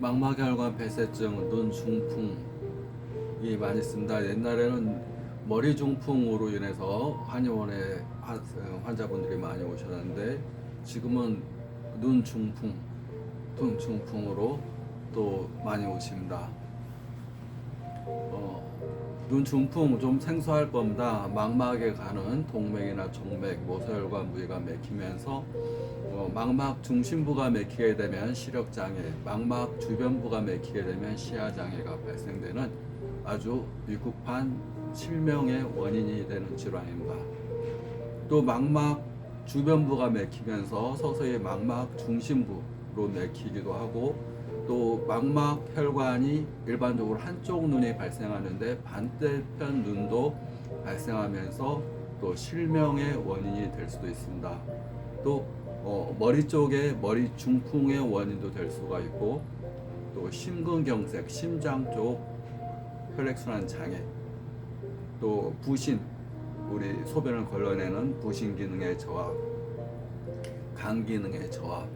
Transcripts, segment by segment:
망막혈관 폐쇄증, 눈 중풍이 많이 있습니다. 옛날에는 머리 중풍으로 인해서 한의원에 하- 환자분들이 많이 오셨는데 지금은 눈 중풍, 눈 중풍으로 또 많이 오십니다. 어, 눈 중풍 좀 생소할 겁니다. 망막에 가는 동맥이나 정맥, 모세혈관 부위가 막히면서 어, 망막 중심부가 막히게 되면 시력 장애, 망막 주변부가 막히게 되면 시야 장애가 발생되는 아주 위급한 실명의 원인이 되는 질환입니다. 또 망막 주변부가 막히면서 서서히 망막 중심부로 막히기도 하고 또 망막 혈관이 일반적으로 한쪽 눈이 발생하는데 반대편 눈도 발생하면서 또 실명의 원인이 될 수도 있습니다. 또 어, 머리 쪽에 머리 중풍의 원인도 될 수가 있고 또 심근경색, 심장 쪽 혈액순환 장애, 또 부신, 우리 소변을 걸러내는 부신 기능의 저하, 간 기능의 저하,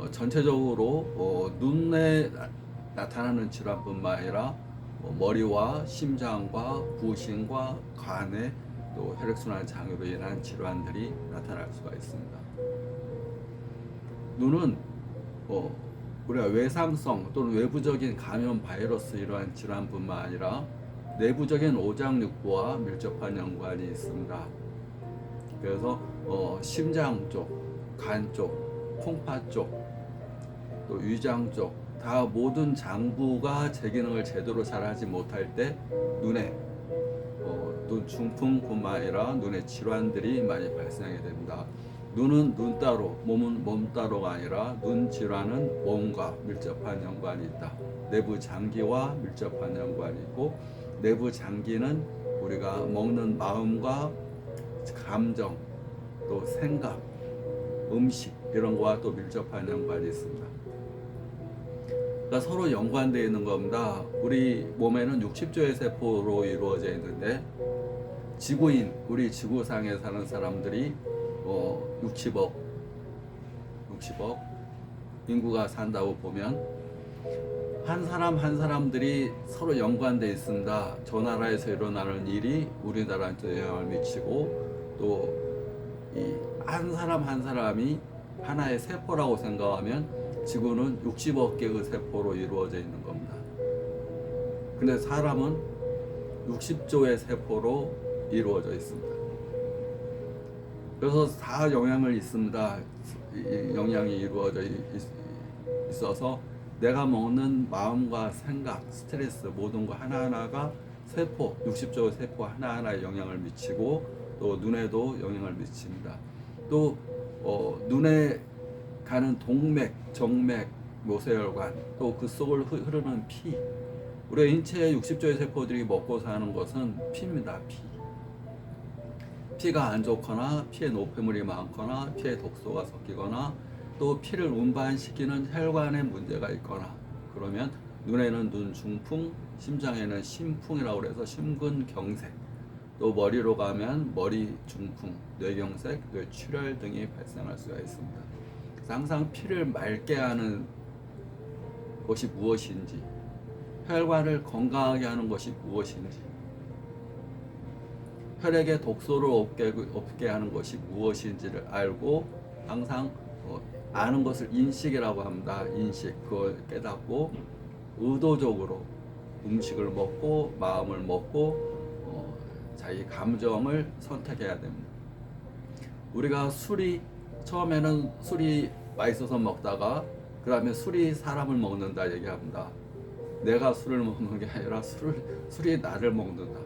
어, 전체적으로 어, 눈에 나- 나타나는 질환뿐만 아니라 어, 머리와 심장과 부신과 간의 또 혈액순환 장애로 인한 질환들이 나타날 수가 있습니다. 눈은 어, 우리가 외상성 또는 외부적인 감염 바이러스 이러한 질환뿐만 아니라 내부적인 오장육부와 밀접한 연관이 있습니다. 그래서 어, 심장 쪽, 간 쪽, 콩팥 쪽, 또 위장 쪽, 다 모든 장부가 제 기능을 제대로 잘하지 못할 때 눈에 어, 눈 중풍뿐만 아니라 눈의 질환들이 많이 발생하게 됩니다. 눈은 눈 따로, 몸은 몸 따로가 아니라 눈 질환은 몸과 밀접한 연관이 있다. 내부 장기와 밀접한 연관이 있고 내부 장기는 우리가 먹는 마음과 감정, 또 생각, 음식 이런 거와 또 밀접한 연관이 있습니다. 그러니까 서로 연관되어 있는 겁니다. 우리 몸에는 60조의 세포로 이루어져 있는데 지구인 우리 지구상에 사는 사람들이 어 60억 60억 인구가 산다고 보면 한 사람 한 사람들이 서로 연관돼 있습니다. 저 나라에서 일어나는 일이 우리나라한테 영향을 미치고 또 이 한 사람 한 사람이 하나의 세포라고 생각하면 지구는 60억 개의 세포로 이루어져 있는 겁니다. 근데 사람은 60조의 세포로 이루어져 있습니다. 그래서 다 영향을 있습니다. 이 영향이 이루어져 있, 있어서 내가 먹는 마음과 생각, 스트레스 모든 거 하나하나가 세포, 60조 세포 하나하나에 영향을 미치고 또 눈에도 영향을 미칩니다. 또 어, 눈에 가는 동맥, 정맥, 모세혈관, 또 그 속을 흐- 흐르는 피. 우리 인체의 60조의 세포들이 먹고 사는 것은 피입니다. 피. 피가 안 좋거나 피에 노폐물이 많거나 피에 독소가 섞이거나 또 피를 운반시키는 혈관에 문제가 있거나 그러면 눈에는 눈 중풍, 심장에는 심풍이라고 해서 심근경색, 또 머리로 가면 머리 중풍, 뇌경색, 뇌출혈 등이 발생할 수가 있습니다. 항상 피를 맑게 하는 것이 무엇인지, 혈관을 건강하게 하는 것이 무엇인지, 혈액에 독소를 없게, 없게 하는 것이 무엇인지를 알고 항상 어, 아는 것을 인식이라고 합니다. 인식 그걸 깨닫고 의도적으로 음식을 먹고 마음을 먹고 어, 자기 감정을 선택해야 됩니다. 우리가 술이 처음에는 술이 맛있어서 먹다가 그 다음에 술이 사람을 먹는다 얘기합니다. 내가 술을 먹는 게 아니라 술을 술이 나를 먹는다.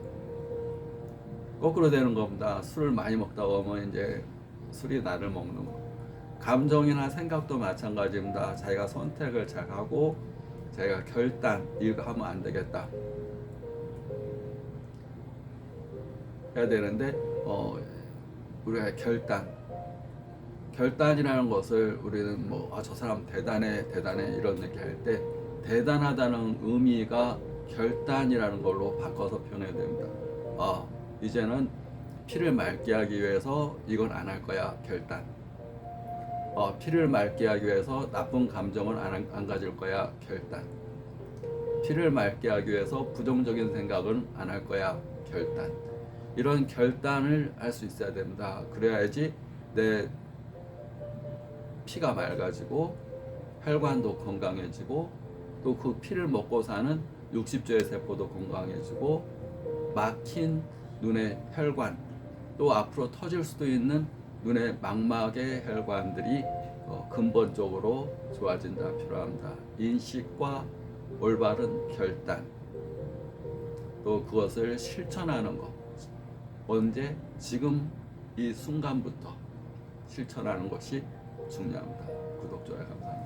거꾸로 되는 겁니다. 술을 많이 먹다 보면 이제 술이 나를 먹는 거. 감정이나 생각도 마찬가지입니다. 자기가 선택을 잘 하고 자기가 결단 이거 하면 안 되겠다 해야 되는데 어 우리가 결단 결단이라는 것을 우리는 뭐 아 저 사람 대단해 대단해 이런 얘기 할 때 대단하다는 의미가 결단이라는 걸로 바꿔서 표현해야 됩니다. 아 이제는 피를 맑게 하기 위해서 이건 안 할 거야 결단. 어, 피를 맑게 하기 위해서 나쁜 감정을 안, 안 가질 거야 결단. 피를 맑게 하기 위해서 부정적인 생각은 안 할 거야 결단. 이런 결단을 할 수 있어야 됩니다. 그래야지 내 피가 맑아지고 혈관도 건강해지고 또 그 피를 먹고 사는 60조의 세포도 건강해지고 막힌 눈의 혈관 또 앞으로 터질 수도 있는 눈의 망막의 혈관들이 어, 근본적으로 좋아진다 필요합니다. 인식과 올바른 결단. 또 그것을 실천하는 것. 언제? 지금 이 순간부터 실천하는 것이 중요합니다. 구독 좋아요 감사합니다.